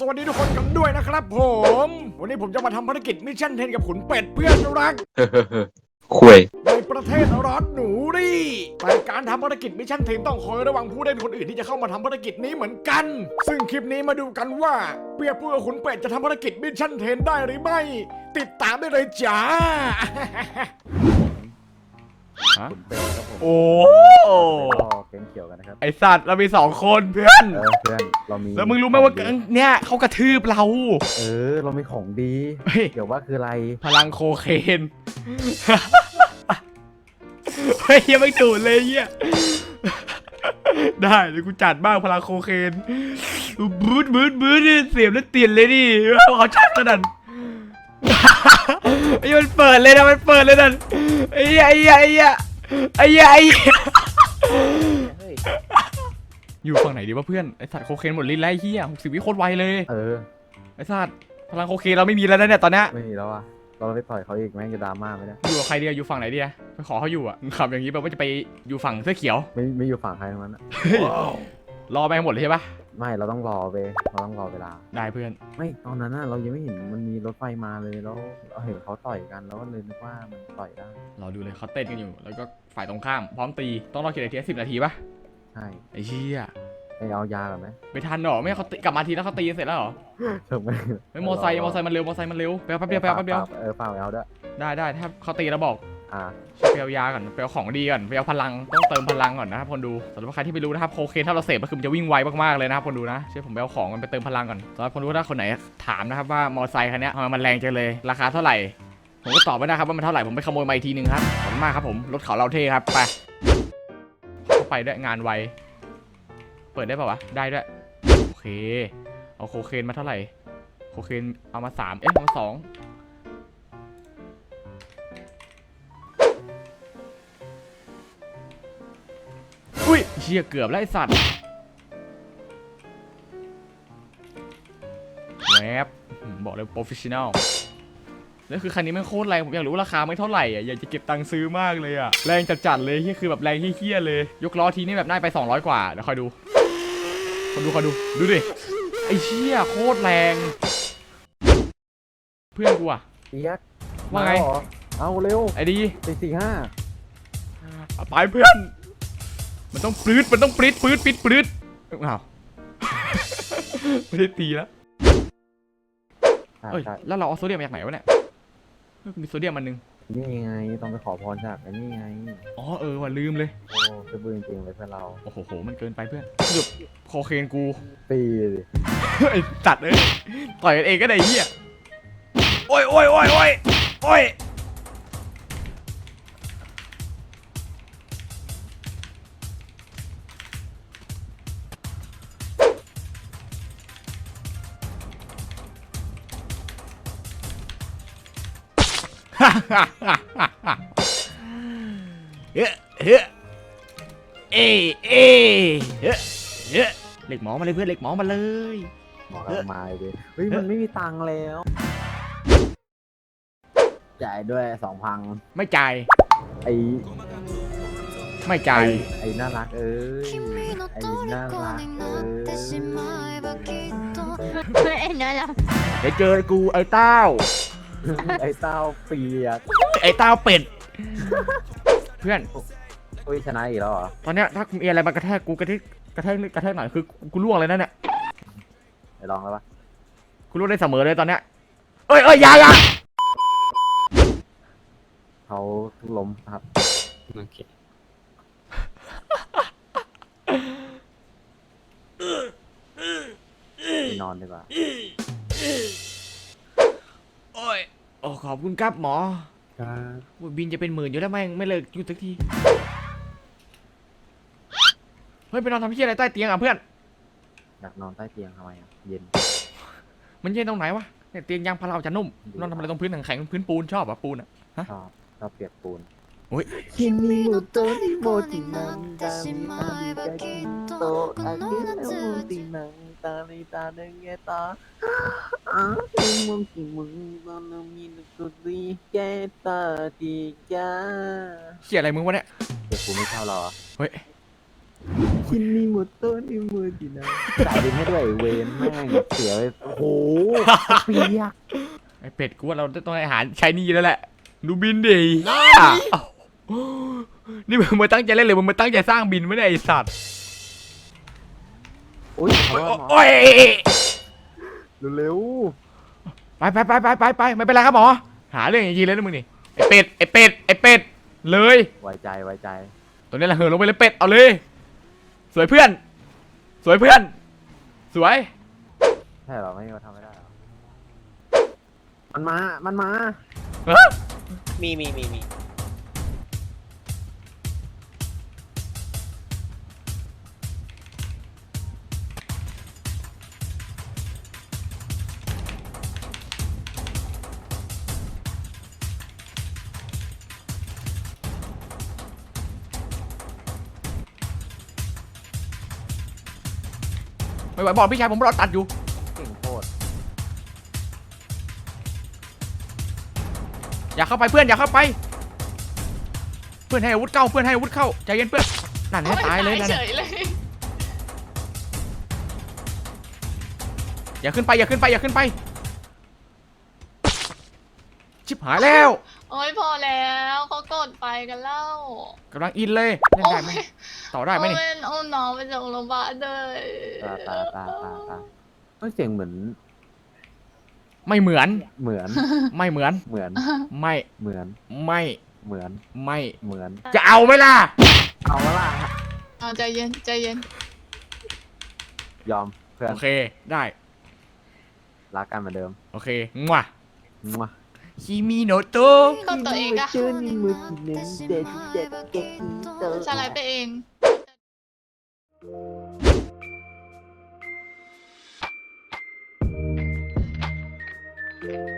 สวัสดีทุกคนกันด้วยนะครับผม วันนี้ผมจะมาทำภารกิจมิชชั่นเทนกับขุนเป็ดเพื่อนรัก คุยในประเทศรอดหนูดิแต่การทำภารกิจมิชชั่นเทนต้องคอยระวังผู้เล่นคนอื่นที่จะเข้ามาทำภารกิจนี้เหมือนกัน ซึ่งคลิปนี้มาดูกันว่า เปียกพูดกับขุนเป็ดจะทำภารกิจมิชชั่นเทนได้หรือไม่ ติดตามได้เลยจ้าคุณเป็ดครับผมโอ้ ก็เกมเขียวกันนะครับไอสัตว์เรามีสองคนเพื่อน เออเพื่อนเรามีแล้วมึงรู้ไหมว่าของดีเนี่ยเขากระทืบเรา เออ เรามีของดีเฮ้ย เดี๋ยวว่าคืออะไรพลังโคเคนเฮ้ยยังไม่ดูดเลยเฮียได้เดี๋ยวกูจัดบ้างพลังโคเคนบูดบูดบูดเสียบแล้วเตียนเลยดิเขาชักขนาดไอ้มันเปิดเลยนะมันเปิดเลยนั่นไอ้เหี้ยไอ้เหี้ยไอ้เหี้ยไอ้เหี้ยไอ้เหี้ยเฮ้ย อยู่ฝั่งไหนดีวะเพื่อนไอสัตว์โคเคนหมดลิ้นแล้วไอ้เหี้ยหกสิบวิโคตรไวเลยเออไอสัตว์พลังโคเคนเราไม่มีแล้วนะเนี่ยตอนเนี้ยไม่มีแล้วอะเราไปต่อยเขาอีกแม่งจะดราม่าไหมเนี่ยอยู่กับใครดีอะอยู่ฝั่งไหนดีอะไปขอเขาอยู่อะขับอย่างนี้แปลว่าจะไปอยู่ฝั่งเสื้อเขียวไม่ไม่อยู่ฝั่งใครทั้งนั้นอะรอไปหมดเลยใช่ปะไม่เราต้องรอเว้ยเราต้องรอเวลา ได้เพื่อน ไม่ตอนนั้นน่ะเรายังไม่เห็นมันมีรถไฟมาเลยแล้วเราเห็นเขาต่อยกันแล้วก็เลยนึกว่ามันต่อยได้รอดูเลยเขาเต้นกันอยู่ แล้วก็ฝ่ายตรงข้ามพร้อมตีต้องรอกี่นาทีสิบนาทีปะ ใช่ไอ้เชี่ยไปเอายาก่อนไหมไปทันเหรอไม่งั้นเขาตีกลับมาทีแล้วเขาตีกันเสร็จแล้วเหรอถูกไหมไม่มอไซค์มอไซค์มันเร็วมอไซค์มันเร็วไปเอาแป๊บเดียวไปเอาแป๊บเดียวเออฝากไปเอาด้วยได้ได้ถ้าเขาตีแล้วบอกอ่าไปเอายาก่อนไปเอาของดีก่อนไปเอาพลังต้องเติมพลังก่อนนะครับคนดูสำหรับใครที่ไม่รู้นะครับโคเคนถ้าเราเสพก็คือมันจะวิ่งไวมากๆเลยนะครับคนดูนะเชื่อผมไปเอาของกันไปเติมพลังก่อนสำหรับคนดูถ้าคนไหนถามนะครับว่ามอไซค์คันเนี้ยทำไมมันแรงจังเลยราคาเท่าไหร่ผมก็ตอบไม่ได้ครับว่ามันเท่าไหร่ผมไปขโมยมาอีกทีนึงครับขอบคุณมากครับผมรถเขาเราเท่ครับไปเข้า ไปด้วยงานไว เปิดได้ป่าวะ ได้ด้วย โอเค เอาโคเคนมาเท่าไหร่ โคเคนเอามาสามเอ๊ะเอามาสองอุ้ยเชี่ยเกือบแล้วไอสัตว์แวบบอกเลยโปรเฟชชั่นอล แล้วคือคันนี้มันโคตรแรงผมอยากรู้ราคาไม่เท่าไหร่อะอยากจะเก็บตังค์ซื้อมากเลยอะแรงจัดๆเลยที่คือแบบแรงเฮี้ยๆเลย ยกล้อทีนี่แบบน่าไป 200 กว่าเดี๋ยวคอยดูคอยดูคอยดูดูดิไอเชี่ยโคตรแรง เพื่อนกูอะเปียกว่าไงมเหรอเอาเร็วไอดีสี่สี่ห้าเอาไปเพื่อน มันต้องปลื้ดมันต้องปลื้ดปลื้ดปิดปลื้ดอ้าวไม่ได้ตีแล้วใช่เอ้ยใช่แล้วเราเอาโซเดียมมาจากไหนวะเนี่ยเฮ้ย มีโซเดียมมันนึงนี่ไงต้องไปขอพรจากไอ้นี่ไง อ๋อเออว่ะลืมเลย โอ้จะบืนจริงเลยเพื่อนเราโอ้โหโหมันเกินไปเพื่อนสรุปโคเคนกู ตีดิไอ้จัดเอ้ยต่อยกันเองก็ได้ไอ้เหี้ย โอ้ยโอ้ยโอ้ยโอ้ยโอ้ย เฮ้ยเฮ้ยเอ้ยเอ้ยเฮ้ยเฮ้ยเหล็กหมอมาเลยเพื่อนเหล็กหมอมาเลย หมอกำลังมาเลยเฮ้ยมันไม่มีตังค์แล้ว จ่ายด้วยสองพัง ไม่จ่าย ไอ้ ไม่จ่าย ไอ้น่ารักเอ้ย 君の ไอ้น่ารัก 虜に เอ้ なってし ย まえばきっと เอ็นด้วยล่ะ เดี๋ยวเจอกูไอ้เต้า ไอ้เต้าเปียกไอ้เต้าเป็ด เพื่อน อุ้ยชนะอีกแล้วเหรอตอนเนี้ยถ้ามีอะไรมากระแทกกูกระแทกกระแทกกระแทกหน่อยคือกูล่วงเลยนะเนี่ยไปลองแล้วปะกูล่วงได้เสมอเลยตอนเนี้ยเอ้ยเอ้ยอยาอยาเขาล้มครับโอเคไปนอนดีกว่า อ้ยโอ้ขอบคุณครับหมอ ครับ โอ้ยบินจะเป็นหมื่นอยู่แล้วแม่งไม่เลิกหยุดสักทีเฮ้ยไปนอนทำที่อะไรใต้เตียงอ่ะเพื่อน อยากนอนใต้เตียงทำไมอ่ะ เย็น มันเย็นตรงไหนวะเนี่ยเตียงยางพาราจะนุ่มนอนทำอะไรตรงพื้นแข็งๆพื้นปูนชอบอ่ะปูนอ่ะ ชอบชอบเปียกปูน 君の虜になってしまえばきっとこの夏は ตีนังตาลีตาเดงเงตา อ้าติมุงติมุงตอนนั้นมีนุกุลีแกตาดีกาเขียอะไรมึงวะเนี่ยเด็กกูไม่ชอบเราอะเฮ้ยคินนี่หมดต้นนี่มือดีนะจ่ายดินให้ด้วยเวนแม่งเสียไปโหเปียกไอเป็ดกูว่าเราต้องให้อาหารใช้นี่แล้วแหละดูบินดิอ้าวนี่มึงมาตั้งใจเล่นเลยมึงมาตั้งใจสร้างบินไม่ได้ไอสัตว์อุ้ยขอโทษหมอโอ้ยเร็ว ไปไปไปไปไปไปไม่เป็นไรครับหมอ หาเรื่องอย่างนี้เลยนะมึงนี่ไอเป็ดไอเป็ดไอเป็ดเลยๆไว้ใจไว้ใจตัวนี้แหละเหินลงไปเลยเป็ดเอาเลย สวยเพื่อน สวยเพื่อน สวย ใช่เหรอไม่มาทำไม่ได้หรอมันมา มันมา มีมีมีมี ไม่ไหวบอกพี่ชายผมรอตัดอยู่เก่งโคตรอย่าเข้าไปเพื่อนอย่าเข้าไป เพื่อนให้อาวุธเข้าเพื่อนให้อาวุธเข้าใจเย็นเพื่อนนั่นให้ตายเลยนั่นเฉน่ะยเลยอย่าขึ้นไปอย่าขึ้นไปอย่าขึ้นไป ชิบหายแล้ว โอ้ยพอแล้วเขากดไปกันแล้วกำลังอินเลยเล่นได้ไหมต่อได้ไหมนี่โอ้ยเอาน้องไปส่งโรงพยาบาลเลยตาตาตาตาตาเฮ้ยเสียงเหมือนไม่เหมือน เหมือน ไม่เหมือน เหมือนไม่เหมือนไม่เหมือนไม่ เหมือน จะเอาไหมล่ะ เอาละล่ะเอาใจเย็นใจเย็นยอมเพื่อนโอเคได้รักกันเหมือนเดิมโอเคงัวมั่ว คิมิโนโตะก็ตัวเองอะสไลด์ไปเองเ